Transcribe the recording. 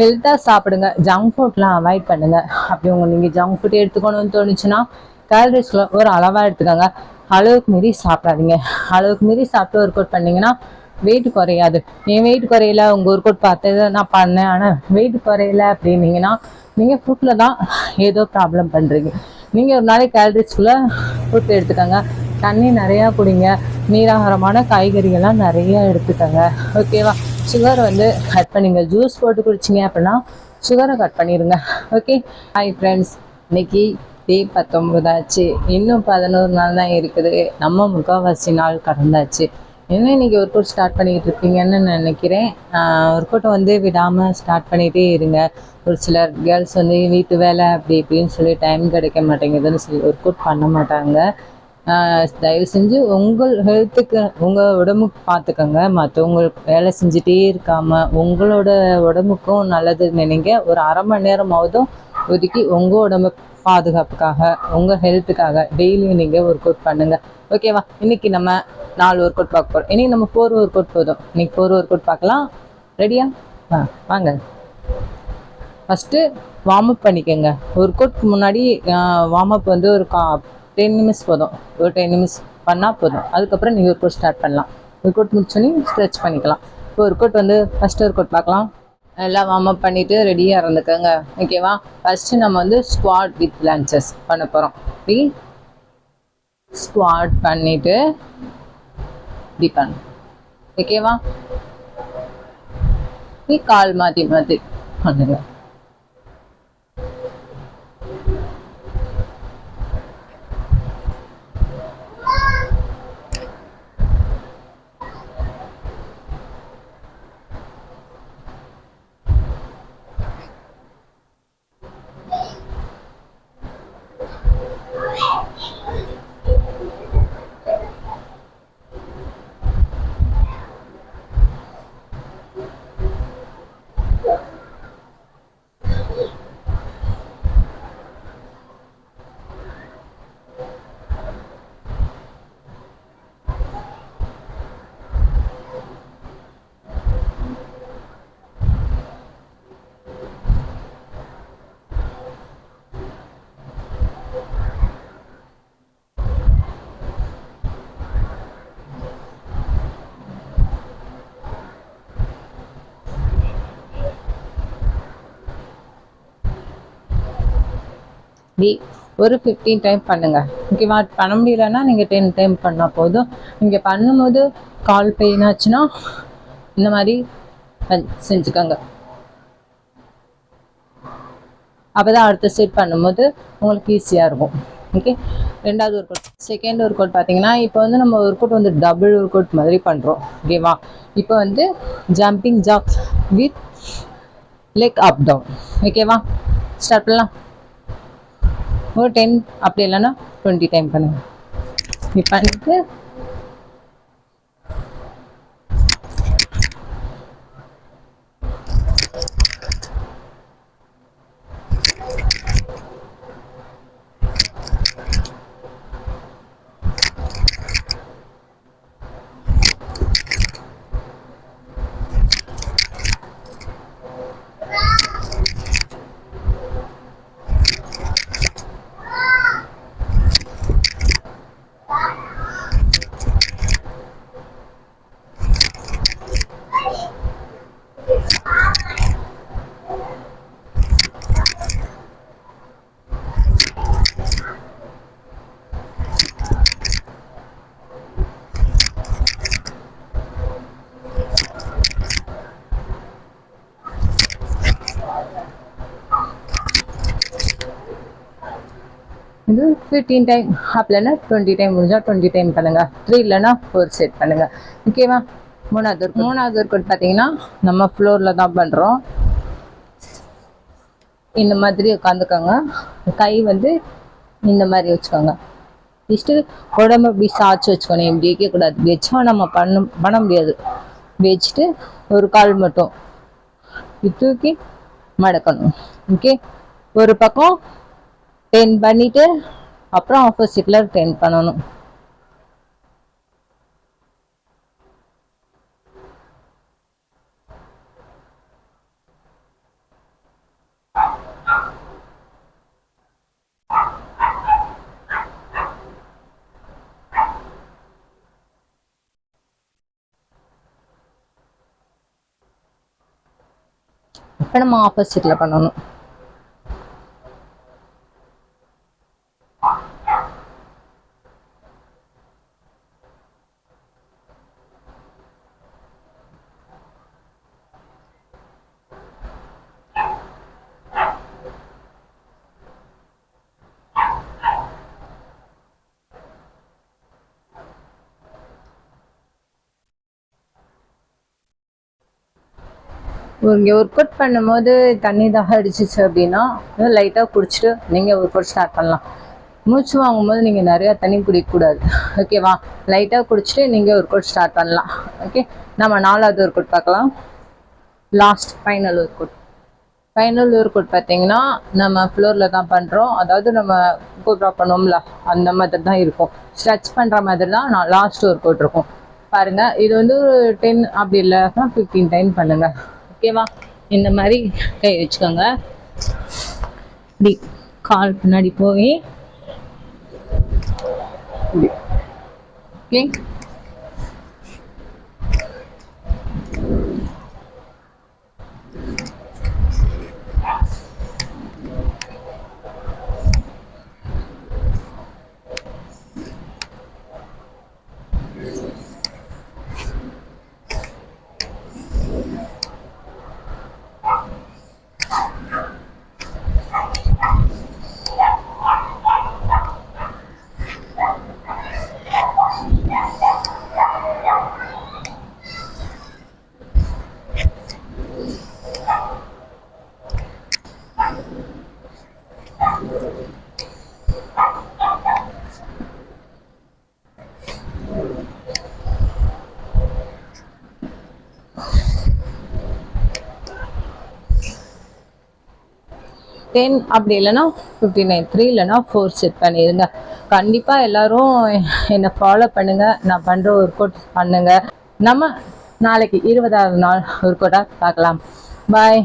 ஹெல்த்தாக சாப்பிடுங்க. ஜங்க் ஃபுட்லாம் அவாய்ட் பண்ணுங்க. அப்படி உங்க நீங்கள் ஜங்க் ஃபுட் எடுத்துக்கணும்னு தோணுச்சுன்னா கேலரிஸ்ல ஒரு அளவாக எடுத்துக்கோங்க. அளவுக்கு மீறி சாப்பிடாதீங்க. அளவுக்கு மீறி சாப்பிட்டு ஒர்க் அவுட் பண்ணீங்கன்னா வெயிட் குறையாது. என் வெயிட் குறையல உங்கள் ஒர்க் அவுட் பார்த்தது நான் பண்ணேன். ஆனால் வெயிட் குறையல அப்படின்னீங்கன்னா நீங்கள் ஃபுட்டில் தான் ஏதோ ப்ராப்ளம் பண்ணுறீங்க நீங்கள் ஒரு நாளைக்கு கேலரிஸ்குள்ளே ஃபுட் எடுத்துக்கோங்க. தண்ணி நிறையா குடிங்க. நீராகாரமான காய்கறிகள்லாம் நிறைய எடுத்துக்கோங்க. ஓகேவா சுகர் வந்து கட் பண்ணிங்க ஜூஸ் போட்டு குடிச்சிங்க அப்படின்னா சுகரை கட் பண்ணிடுங்க ஓகே ஹாய் ஃப்ரெண்ட்ஸ் இன்னைக்கு டே பத்தொம்பதாச்சு இன்னும் பதினோரு நாள் தான் இருக்குது. நம்ம முக்கால்வாசி நாள் கடந்தாச்சு. என்ன இன்னைக்கு ஒர்க் அவுட் ஸ்டார்ட் பண்ணிக்கிட்டு இருக்கீங்கன்னு நினைக்கிறேன். ஒர்க் அவுட்டை வந்து விடாமல் ஸ்டார்ட் பண்ணிகிட்டே இருங்க. ஒரு சிலர் கேர்ள்ஸ் வந்து வீட்டு வேலை அப்படி இப்படின்னு சொல்லி டைம் கிடைக்க மாட்டேங்குதுன்னு சொல்லி ஒர்க் அவுட் பண்ண மாட்டாங்க. தயவு செஞ்சு உங்கள் ஹெல்த்துக்கு உங்கள் உடம்புக்கு பார்த்துக்கோங்க மற்றவங்களுக்கு வேலை செஞ்சுட்டே இருக்காம உங்களோட உடம்புக்கும் நல்லது நினைங்க. ஒரு அரை மணி நேரமாவதும் ஒதுக்கி உங்கள் உடம்பு பாதுகாப்புக்காக உங்கள் ஹெல்த்துக்காக டெய்லியும் நீங்கள் ஒர்க் அவுட் பண்ணுங்க ஓகேவா இன்னைக்கு நம்ம நாலு ஒர்க் அவுட் பார்க்க போகிறோம் இன்னைக்கு நம்ம ஃபோர் ஒர்க் அவுட் போதும். இன்னைக்கு ஃபோர் ஒர்க் அவுட் பார்க்கலாம் ரெடியா ஆ வாங்க. ஃபஸ்ட்டு வார்ம் அப் பண்ணிக்கோங்க. ஒர்க் அவுட்க்கு முன்னாடி வார்ம் அப் வந்து ஒரு கா டென் நிமிஷம் போதும். ஒரு டென் நிமிஷம் பண்ணால் போதும். அதுக்கப்புறம் நீங்கள் ஒர்க் அவுட் ஸ்டார்ட் பண்ணலாம். ஒர்க் அவுட் முடிச்சோன்னே ஸ்ட்ரெச் பண்ணிக்கலாம். இப்போ ஒர்க் அவுட் வந்து ஃபஸ்ட்டு ஒர்க் அவுட் பார்க்கலாம் எல்லாம் வார்ம் அப் பண்ணிவிட்டு ரெடியாக இருந்துக்கோங்க. ஓகேவா ஃபஸ்ட்டு நம்ம வந்து ஸ்குவாட் வித் லஞ்சஸ் பண்ண போகிறோம் இப்படி ஸ்குவாட் பண்ணிவிட்டு இப்படி பண்ணு. ஓகேவா கால் மாற்றி மாற்றி பண்ணுங்க. இப்படி ஒரு ஃபிஃப்டீன் டைம் பண்ணுங்க. ஓகேவா பண்ண முடியலன்னா நீங்கள் டென் டைம் பண்ணால் போதும். நீங்கள் பண்ணும்போது கால் பெயின் ஆச்சுன்னா இந்த மாதிரி செஞ்சுக்கோங்க. அப்போ தான் அடுத்த செட் பண்ணும்போது உங்களுக்கு ஈஸியாக இருக்கும். ஓகே ரெண்டாவது work out second work out பார்த்தீங்கன்னா இப்போ வந்து நம்ம ஒர்க் அவுட் வந்து டபுள் ஒர்க் அவுட் மாதிரி பண்ணுறோம் ஓகேவா இப்போ வந்து jumping jack with leg up down ஓகேவா ஸ்டார்ட் பண்ணலாம். ஒரு டென் அப்படி இல்லைன்னா டுவெண்ட்டி டைம் பண்ணுங்க. இப்படி பண்ணிட்டு இது ஃபிஃப்டீன் டைம் அப்படின்னா டுவெண்ட்டி டைம் முடிஞ்சால் டுவெண்ட்டி டைம் பண்ணுங்க. த்ரீ இல்லைன்னா ஃபோர் செட் பண்ணுங்க. ஓகேவா மூணாவது ஒர்க் மூணாவது ஒர்க் அவுட் பார்த்தீங்கன்னா நம்ம ஃப்ளோரில் தான் பண்ணுறோம் இந்த மாதிரி உட்காந்துக்கோங்க. கை வந்து இந்த மாதிரி வச்சுக்கோங்க. ஃபஸ்ட்டு உடம்பு இப்படி சாய்ச்சி வச்சுக்கணும். இப்படி வைக்கக்கூடாது. வச்சா நம்ம பண்ண பண்ண முடியாது. வச்சுட்டு ஒரு கால் மட்டும். தூக்கி மடக்கணும். ஓகே ஒரு பக்கம் டென் பண்ணிட்டு அப்புறம் ஆப்போசிட்ல டென் பண்ணணும். இப்போ நம்ம ஆப்போசிட்ல பண்ணணும். இங்கே ஒர்க் அவுட் பண்ணும்போது தண்ணி தாக அடிச்சிச்சு அப்படின்னா லைட்டாக குடிச்சிட்டு நீங்கள் ஒர்க் அவுட் ஸ்டார்ட் பண்ணலாம். மூச்சு வாங்கும்போது நீங்கள் நிறையா தண்ணி குடிக்கக்கூடாது. ஓகேவா லைட்டாக குடிச்சிட்டு நீங்கள் ஒர்க் அவுட் ஸ்டார்ட் பண்ணலாம். ஓகே நம்ம நாலாவது ஒர்க் அவுட் பார்க்கலாம். Last final workout final workout பார்த்தீங்கன்னா நம்ம ஃப்ளோரில் தான் பண்ணுறோம் அதாவது நம்ம கோப்ரா பண்ணோம்ல அந்த மாதிரி தான் இருக்கும். ஸ்ட்ரெச் பண்ணுற மாதிரி தான் நான் லாஸ்ட் ஒர்க் அவுட் இருக்கும். பாருங்கள் இது வந்து ஒரு டென் அப்படி இல்லைன்னா ஃபிஃப்டீன் டைம் பண்ணுங்கள் ஓகேவா? இந்த மாதிரி கை வச்சுக்கோங்க. இப்படி கால் பின்னாடி போய். ஓகே டென் அப்படி இல்லைன்னா ஃபிஃப்டி நைன் த்ரீ இல்லைன்னா ஃபோர் செட் பண்ணிடுங்க. கண்டிப்பாக எல்லாரும் என்னை ஃபாலோ பண்ணுங்கள் நான் பண்ணுற ஒர்க் அவுட் பண்ணுங்கள் நம்ம நாளைக்கு இருபதாவது நாள் ஒர்க் அவுட்டாக பார்க்கலாம். பாய்